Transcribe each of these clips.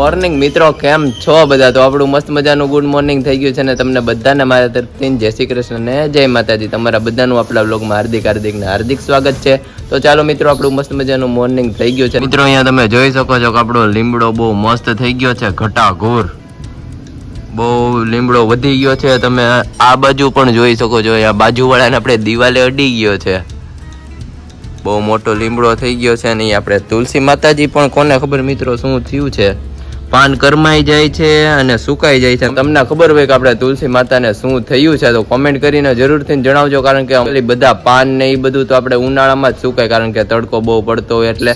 Morning મિત્રો, કેમ છો બધા? તો આપણું મસ્ત મજાનું ગુડ મોર્નિંગ થઈ ગયું છે ને તમને બધાને મારા તરફથી જય શ્રી કૃષ્ણ ને જય માતાજી. તમારા બધાનું આપણા બ્લોગમાં હાર્દિક હાર્દિક ને હાર્દિક સ્વાગત છે. તો ચાલો મિત્રો, આપણું મસ્ત મજાનું મોર્નિંગ થઈ ગયું છે. મિત્રો, અહીંયા તમે જોઈ શકો છો કે આપણો લીમડો બહુ મસ્ત થઈ ગયો છે, ઘટાઘોર. બહુ લીમડો વધી ગયો છે. તમે આ બાજુ પણ જોઈ શકો છો. અહીંયા બાજુવાળાને આપણે દિવાલે અડી ગયો છે. બહુ મોટો લીમડો થઈ ગયો છે અને આપણે તુલસી માતાજી પણ કોને ખબર મિત્રો શું થયું છે? પાન કરમાઈ જાય છે અને સુકાઈ જાય છે. તમને ખબર હોય કે આપણે તુલસી માતાને શું થયું છે, તો કોમેન્ટ કરીને જરૂરથી જણાવજો, કારણ કે બધા પાન ને એ બધું તો આપણે ઉનાળામાં જ સુકાય, કારણ કે તડકો બહુ પડતો હોય એટલે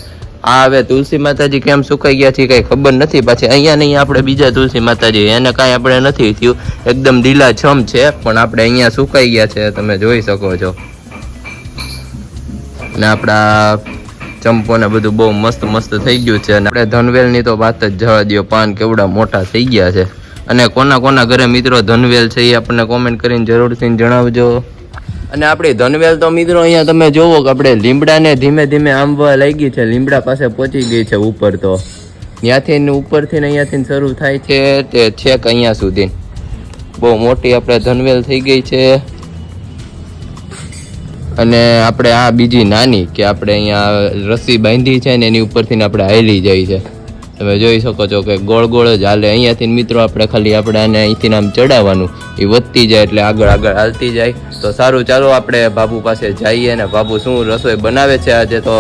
આ હવે તુલસી માતાજી કેમ સુકાઈ ગયા છે કઈ ખબર નથી. પાછી અહીંયા નહીં, આપણે બીજા તુલસી માતાજી, એને કાંઈ આપણે નથી થયું. એકદમ લીલાછમ છે, પણ આપણે અહીંયા સુકાઈ ગયા છે, તમે જોઈ શકો છો. ને આપણા ચંપો ને બધું બહુ મસ્ત મસ્ત થઈ ગયું છે. અને આપણે ધનવેલની તો વાત જ જવા દો પાન કેવડા મોટા થઈ ગયા છે. અને કોના કોના ઘરે મિત્રો ધનવેલ છે એ આપણને કોમેન્ટ કરીને જરૂરથી જણાવજો. અને આપણી ધનવેલ તો મિત્રો અહીંયા તમે જોવો કે આપણે લીમડાને ધીમે ધીમે આંબવા લાગી છે. લીમડા પાસે પહોંચી ગઈ છે ઉપર તો. ત્યાંથી ઉપરથી ને અહીંયાથી શરૂ થાય છે તે છેક અહીંયા સુધી. બહુ મોટી આપણે ધનવેલ થઈ ગઈ છે. અને આપણે આ બીજી નાની કે આપણે અહીંયા રસ્સી બાંધી છે ને એની ઉપરથી આપણે હાલી જાય છે. તમે જોઈ શકો છો કે ગોળ ગોળ જ હાલે. અહીંયાથી મિત્રો આપણે ખાલી આપણે આને અહીંથી આમ ચડાવવાનું. એ વધતી જાય એટલે આગળ આગળ હાલતી જાય. તો સારું, ચાલો આપણે બાબુ પાસે જઈએ ને બાબુ શું રસોઈ બનાવે છે આજે તો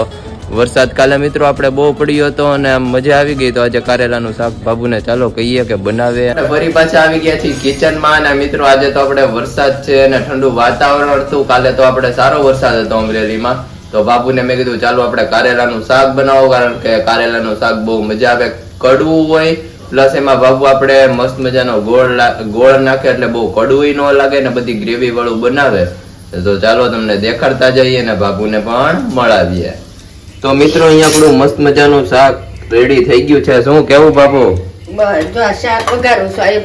વરસાદ કાલે મિત્રો આપણે બહુ પડ્યો હતો અને મજા આવી ગઈ તો આજે કારેલાનું શાક બાબુને ચાલો કહીએ કે બનાવે. ફરી પાછા આવી ગયા છીએ કિચનમાં અને મિત્રો આજે તો આપણે વરસાદ છે અને ઠંડુ વાતાવરણ હતું. કાલે તો આપણે સારો વરસાદ હતો અમરેલીમાં. તો બાબુને મેં કીધું, ચાલો આપણે કારેલાનું શાક બનાવો. કારણ કે કારેલાનું શાક બહુ મજા આવે, કડવું હોય. પ્લસ એમાં બાબુ આપણે મસ્ત મજાનો ગોળ ગોળ નાખે એટલે બહુ કડવું ન લાગે ને બધી ગ્રેવી વાળું બનાવે. તો ચાલો તમને દેખાડતા જઈએ ને બાબુને પણ મળાવીએ. તો મિત્રો અહીંયા આપણું મસ્ત મજાનું શાક રેડી થઈ ગયું છે. શું કેવું બાપુ? બસ જો આ શાક વઘારું છું. આ એ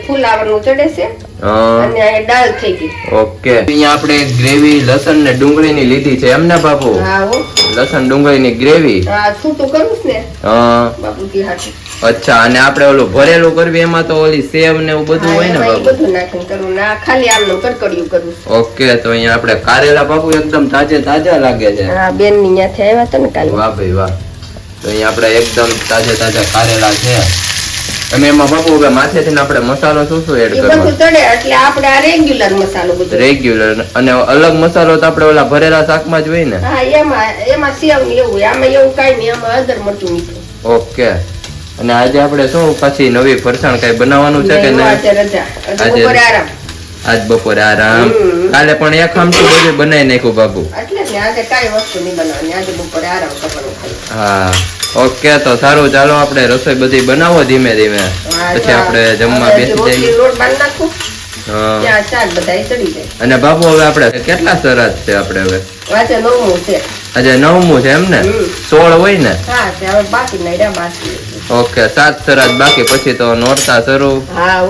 ચડે છે. અને આ દાળ થઈ ગઈ. ઓકે. અહીંયા આપણે ગ્રેવી લસણ ને ડુંગળીની લીધી છે. એમ ને બાપુ? હા હો. લસણ ડુંગળીની ગ્રેવી? આ છૂટું કરું અચ્છા અને આપણે ઓલું ભરેલું કરવી એમાં તો ઓલી સેવ ને એવું બધું હોય ને બાપુ બધું નાખીને કરું ના ખાલી આમનું કરકડિયું કરું ઓકે તો અહીંયા આપણે કારેલા બાપુ એકદમ તાજે તાજા લાગે છે. હા બેનની ત્યાંથી આવ્યા હતા ને કાલે. વાહ ભાઈ વાહ. તો અહીંયા આપણે એકદમ તાજે તાજા કારેલા છે. અને એમાં બાપુ હવે માથેથી આપણે મસાલો શું શું એડ કરવો બધું તળે એટલે આપણે આ રેગ્યુલર મસાલો બધું. રેગ્યુલર અને અલગ મસાલો તો આપણે ઓલા ભરેલા શાકમાં જ હોય ને? હા એમાં એમાં સેવ ને એવું. આમાં એવું કાઈ નહીં એમાં અદર મરચું મીઠું. ઓકે. અને આજે આપણે શું પછી નવી ફરસાણ કઈ બનાવવાનું છે કે નહીં, આજે આજે બપોરે આરામ. કાલે પણ એક આમઠું બધું બનાવી નાખ્યું બાબુ. હા. ઓકે તો સારું. ચાલો આપણે રસોઈ બધી બનાવો ધીમે ધીમે. પછી આપણે જમવા બેસી જઈએ. અને બાબુ હવે આપણે કેટલા સરસ છે આપણે હવે? વાંચે નવમું છે. આજે નવમું છે એમ ને? સોળ હોય ને? બાકી. ઓકે સાત સરાજ બાકી પછી તો નોરતા શરૂ. હા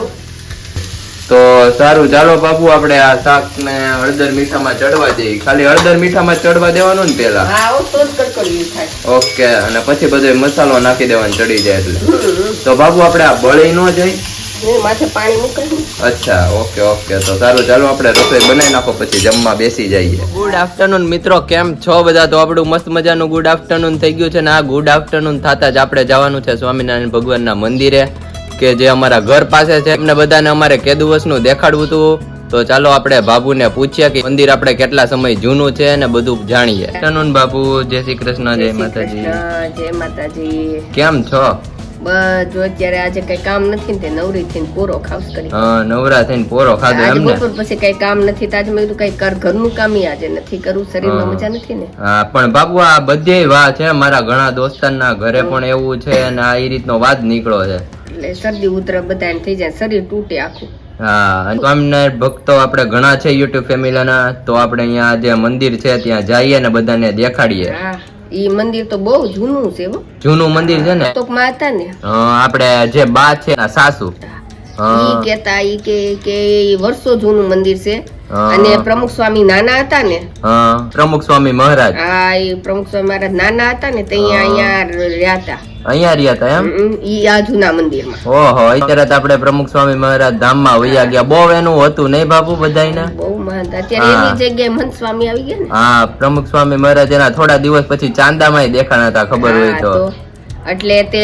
તો સારું ચાલો બાપુ આપણે આ શાક ને હળદર મીઠામાં ચડવા દઈએ. ખાલી હળદર મીઠામાં ચડવા દેવાનું ને પેલા? ઓકે અને પછી બધો મસાલો નાખી દેવાનો ચડી જાય એટલે. તો બાપુ આપણે આ બળી ન જાય માથે પાણી મૂકે અચ્છા ઓકે ઓકે. તો સારું ચાલો આપણે રસોઈ બનાવી નાખો પછી જમવા બેસી જઈએ. ગુડ આફ્ટરનૂન મિત્રો. કેમ છો બધા? તો આપણું મસ્ત મજાનું ગુડ આફ્ટરનૂન થઈ ગયું છે ને આ ગુડ આફ્ટરનૂન થતા જ આપણે જવાનું છે સ્વામિનારાયણ ભગવાનના મંદિરે કે જે અમારા ઘર પાસે છે. એમને બધાને અમારે કેદુવસનું દેખાડવું હતું. તો ચાલો આપણે બાબુને પૂછીએ કે મંદિર આપણે કેટલા સમય જૂનું છે અને બધું જાણીએ. આફ્ટરનૂન બાપુ. જય શ્રી કૃષ્ણ જય માતાજી. કૃષ્ણ, જય માતાજી. કેમ છો? જો અત્યારે આજે કઈ કામ નથી ને તે નવરી થઈને પોરો ખાવસ કરી. હા નવરા થઈને પોરો ખાધો એમ ને બપોર પછી કઈ કામ નથી તાજ મેં કીધું કઈ કર ઘરનું કામ આજે નથી કરું શરીરમાં મજા નથી ને? હા પણ બાબુ આ બધે વાત છે મારા ઘણા દોસ્તારના ઘરે પણ એવું છે અને આ એ રીતનો વાત નીકળો છે. એટલે શરદી ઉતરા બધા થઈ જાય શરીર તૂટે આખું. હા સ્વામિનારાયણ ભક્તો આપણે ઘણા છે યુટ્યુબ ફેમિલીના તો આપણે અહીંયા જે મંદિર છે ત્યાં જઈએ ને બધાને દેખાડીએ. હા. ઈ મંદિર તો બહુ જૂનું છે હો. જૂનું મંદિર છે ને? તો માતા ને આપણે જે બા છે સાસુ. ઈ કેતા ઈ કે કે વર્ષો જૂનું મંદિર છે. અને પ્રમુખ સ્વામી નાના હતા ને. પ્રમુખ સ્વામી મહારાજ. હા એ પ્રમુખ સ્વામી મહારાજ નાના હતા ને ત્યાં અહીંયા રહ્યા હતા. અહીંયા રહ્યા હતા એમ? ઈ આ જૂના મંદિરમાં. ઓહો અત્યારે આપણે પ્રમુખ સ્વામી મહારાજ ધામમાં વયા ગયા. બહુ એનું હતું નહીં બાપુ બધાયને? બહુ હા. એની જગ્યાએ મહંત સ્વામી આવી ગયા ને? હા પ્રમુખ સ્વામી મહારાજ એના થોડા દિવસ પછી ચાંદામાં દેખાણા હતા ખબર હોય તો. એટલે તે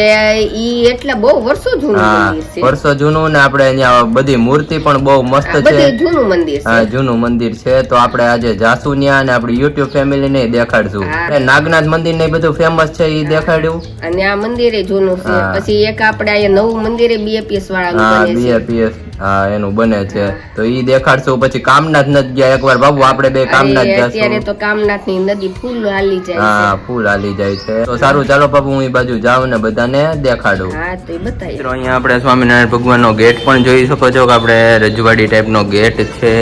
ઈ એટલા બહુ વર્ષો જૂનું વર્ષો જૂનું ને આપણે અહીંયા બધી મૂર્તિ પણ બહુ મસ્ત છે. જૂનું મંદિર છે. હા જૂનું મંદિર છે. તો આપણે આજે જાસુ ન્યા અને આપણી યુટ્યુબ ફેમિલી ને દેખાડશું. નાગનાથ મંદિર ને બધું ફેમસ છે ઈ દેખાડ્યું? અને આ મંદિરે જૂનું છે. પછી એક આપણે અહીંયા નવું મંદિરે બીએપીએસ વાળા બીએપીએસ હા એનું બને છે. તો ઈ દેખાડશું પછી કામનાથ નથી ગયા એકવાર બાબુ આપણે બે કામનાથ જશું. અત્યારે તો કામનાથની નદી ફૂલ હાલી જાય હા ફૂલ હાલી જાય છે. તો સારું ચાલો બાબુ હું ઈ બાજુ જાઉં ને બધાને દેખાડું. હા તો ઈ બતાવી મિત્રો અહીંયા આપણે સ્વામિનારાયણ ભગવાનનો ગેટ પણ જોઈ શકો છો કે આપણે રજવાડી ટાઈપનો ગેટ છે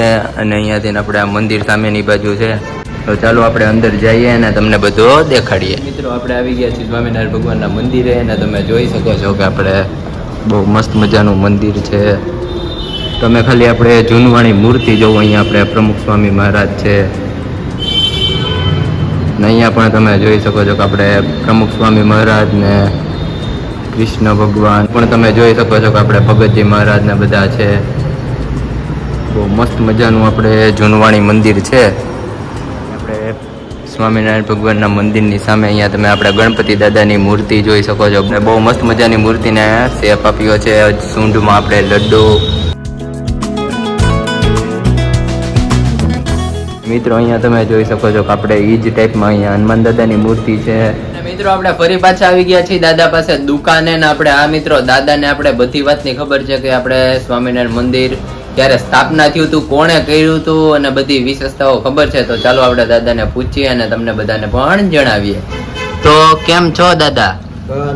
અને અહીંયાથી આપણે આ મંદિર સામેની બાજુ છે. તો ચાલો આપણે અંદર જઈએ અને તમને બધો દેખાડીએ. મિત્રો આપણે આવી ગયા છીએ સ્વામિનારાયણ ભગવાનના મંદિરે અને તમે જોઈ શકો છો કે આપણે બહુ મસ્ત મજાનું મંદિર છે. તમે ખાલી આપણે જૂનવાણી મૂર્તિ જોવો, અહીંયા આપણે પ્રમુખ સ્વામી મહારાજ છે. ને અહીંયા પણ તમે જોઈ શકો છો કે આપણે પ્રમુખ સ્વામી મહારાજ ને કૃષ્ણ ભગવાન પણ તમે જોઈ શકો છો કે આપણે ભગતજી મહારાજ ને બધા છે. બહુ મસ્ત મજાનું આપણે જૂનવાણી મંદિર છે. આપણે સ્વામિનારાયણ ભગવાનના મંદિરની સામે અહીંયા તમે આપણે ગણપતિ દાદાની મૂર્તિ જોઈ શકો છો. બહુ મસ્ત મજાની મૂર્તિને શેપ આપ્યો છે. સૂંઢમાં આપણે લડ્ડુ મિત્રો અહીંયા તમે જોઈ શકો છો કે આપણે ઈ જ ટાઈપમાં અહીંયા હનુમાન દાદાની મૂર્તિ છે. મિત્રો આપણે ફરી પાછા આવી ગયા છીએ દાદા પાસે દુકાને ને આપણે આ મિત્રો દાદાને આપણે બધી વાતની ખબર છે કે આપણે સ્વામિનારાયણ મંદિર ક્યારે સ્થાપના થયું હતું કોણે કર્યું હતું અને બધી વિશેષતાઓ ખબર છે. તો ચાલો આપણે દાદાને પૂછીએ અને તમને બધાને પણ જણાવીએ. તો કેમ છો દાદા?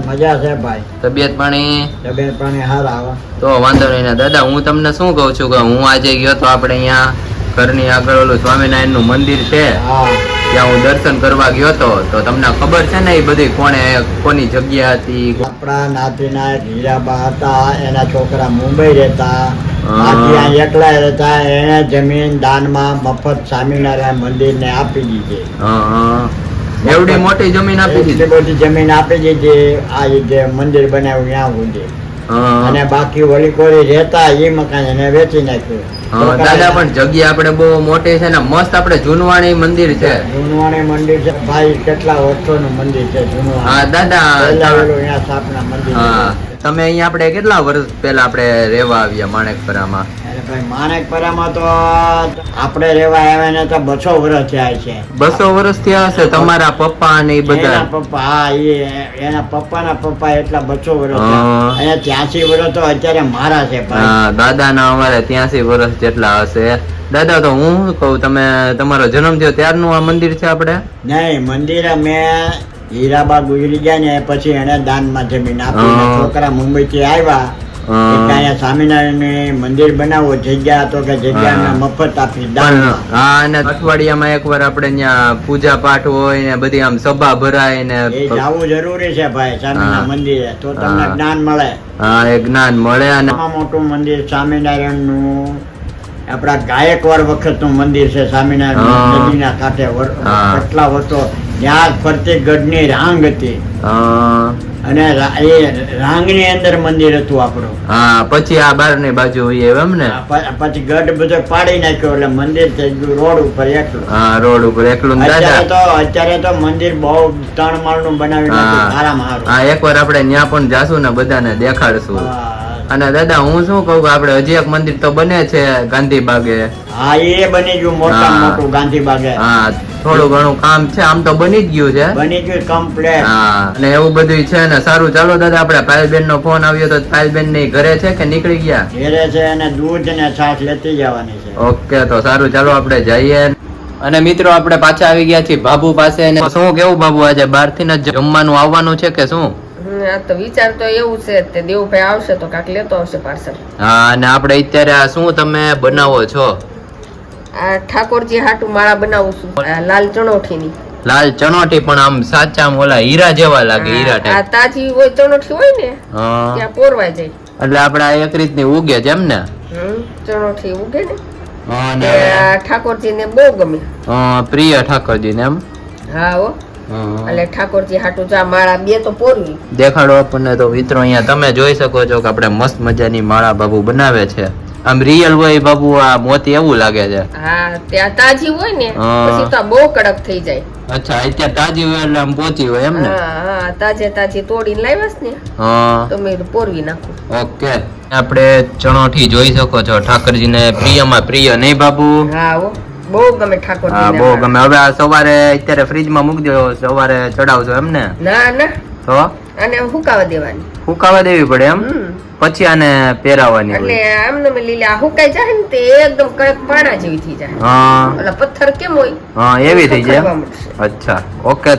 મજા છે ભાઈ. તબિયત પાણી? તબિયત પાણી હારા તો વાંધો નહીં દાદા હું તમને શું કહું છું કે હું આજે ગયો તો આપણે અહીંયા ઘરની આગળ ઓલું સ્વામિનારાયણનું મંદિર છે ત્યાં હું દર્શન કરવા ગયો હતો તો તમને ખબર છે ને એ બધી કોને કોની જગ્યા હતી? આપણા નાતીના હીરાબા હતા એના છોકરા મુંબઈ રહેતા. ત્યાં એકલા રહેતા એને જમીન દાનમાં મફત સ્વામિનારાયણ મંદિરને આપી દીધી. એવડી મોટી જમીન આપી દીધી? બધી જમીન આપી દીધી આ જે મંદિર બનાવ્યું ત્યાં સુધી. અને બાકી વળી કોરી રહેતા એ મકાન એને વેચી નાખ્યું. દાદા પણ જગ્યા આપણે બહુ મોટી છે ને મસ્ત આપણે જૂનવાણી મંદિર છે. જૂનવાણી મંદિર છે. ભાઈ કેટલા વર્ષોનું મંદિર છે હા દાદા સ્થાપના મંદિર હા. તમે અહીંયા આપણે કેટલા વર્ષ પહેલા આપણે રહેવા આવ્યા માણેકપરામાં? અરે ભાઈ માણેકપરામાં તો આપણે રેવા આવ્યા ને તો બસો વર્ષ થયા છે. બસો વર્ષ થયા હશે તમારા પપ્પા ને એ બધા? પપ્પા હા એ એના પપ્પાના પપ્પા એટલા બસો વર્ષ. ત્યાંસી વર્ષ તો અત્યારે મારા છે હા દાદાના અમારે ત્યાંસી વર્ષ જેટલા હશે. દાદા તો હું કઉ કહું તમે તમારો જન્મ થયો ત્યારનું આ મંદિર છે આપણે? નહીં મંદિરે મેં હીરાબા ગુજરી ગયા ને પછી એને દાનમાં જમીન આપી છોકરા મુંબઈથી આવ્યા. અહીંયા સ્વામિનારાયણ મંદિર બનાવો જગ્યા તો કે જગ્યા મફત આપી પણ હા અને અઠવાડિયામાં એકવાર આપણે ત્યાં પૂજા પાઠ હોય ને બધી આમ સભા ભરાય ને એ જાવું જરૂરી છે ભાઈ સ્વામિના મંદિરે. તો તમને જ્ઞાન મળે. હા એ જ્ઞાન મળે અને મોટું મંદિર સ્વામિનારાયણનું આપણા ગાયકવાડ વખતનું મંદિર છે. સ્વામિનારાયણ નદીના કાંઠે કેટલા વર્ષો ત્યાં ફરતે ગઢની રાંગ હતી. અને એ રાંગની અંદર મંદિર હતું આપણું. હા પછી આ બારની બાજુ હોય એમ ને? પછી ગઢ બધો પાડી નાખ્યો એટલે મંદિર થઈ ગયું રોડ ઉપર એકલું. હા રોડ ઉપર એકલું અત્યારે દાદા? તો અત્યારે તો મંદિર બહુ ત્રણ માળનું બનાવી નાખ્યું સારામાં સારું. હા એકવાર આપણે ત્યાં પણ જાશું ને બધાને દેખાડશું. અને દાદા હું શું કહું કે આપણે હજી એક મંદિર તો બને છે ગાંધી બાગે હા એ બની ગયું મોટા મોટું ગાંધી બાગે હા થોડું ઘણું કામ છે આમ તો બની જ ગયું છે. બની ગયું કમ્પ્લેટ હા અને એવું બધું છે ને સારું. ચાલો દાદા આપણે પાયલબેન નો ફોન આવ્યો તો પાયલબેનની ઘરે છે કે નીકળી ગયા? ઘરે છે અને દૂધ ને છાશ લેતી જવાની છે. ઓકે તો સારું. ચાલો આપણે જઈએ. અને મિત્રો આપણે પાછા આવી ગયા છીએ બાબુ પાસે અને શું કેવું બાબુ આજે? બહારથી જ જમવાનું આવવાનું છે કે શું? આ તો વિચાર તો એવું છે તે દેવભાઈ આવશે તો કાંક લેતો આવશે પાર્સલ હા અને આપણે અત્યારે આ શું તમે બનાવો છો? આ ઠાકોરજી હાટુ માળા બનાવું છું આ લાલ ચણોઠીની. લાલ ચણોઠી પણ આમ સાચા ઓલા હીરા જેવા લાગે હીરા આ તાજી હોય ચણોઠી હોય ને ત્યાં પોરવાઈ જાય. એટલે આપણે આ એક રીતની ઉગે છે એમ ને? ચણોઠી ઉગે ને. હા, ને ઠાકોરજીને બહુ ગમે. પ્રિય ઠાકોરજીને એમ? હા હો હા. એટલે ઠાકોરજી હાટું જા માળા બે તો પોરવી દેખાડો આપણને તો મિત્રો અહીંયા તમે જોઈ શકો છો કે આપણે મસ્ત મજાની માળા બાબુ બનાવે છે. આમ રિયલ હોય બાબુ આ મોતી એવું લાગે છે. હા ત્યાં તાજી હોય ને પછી તો બહુ કડક થઈ જાય. અચ્છા અત્યારે તાજી હોય એટલે આમ પોચી હોય એમ ને? હા હા તાજે તાજી તોડીને લાવ્યાસ ને હા. તો મેં પોરવી નાખું. ઓકે. આપણે ચણોઠી જોઈ શકો છો ઠાકરજીને પ્રિયમાં પ્રિય નહીં બાબુ? હા હો. બહુ ગમે હા બહુ ગમે હવે આ સવારે અત્યારે ફ્રીજમાં મૂકી દેવો સવારે ચડાવજો એમ ને? ના ના. તો? અને હુકાવા દેવાની. હુકાવા દેવી પડે એમ? પછી આને પહેરાવાની એટલે આમ આમને લીલા હુકાઈ જાય ને તે એકદમ કડક પાણા જેવી થઈ જાય. હા. એટલે પથ્થર કેમ હોય? હા એવી થઈ જાય અચ્છા. ઓકે.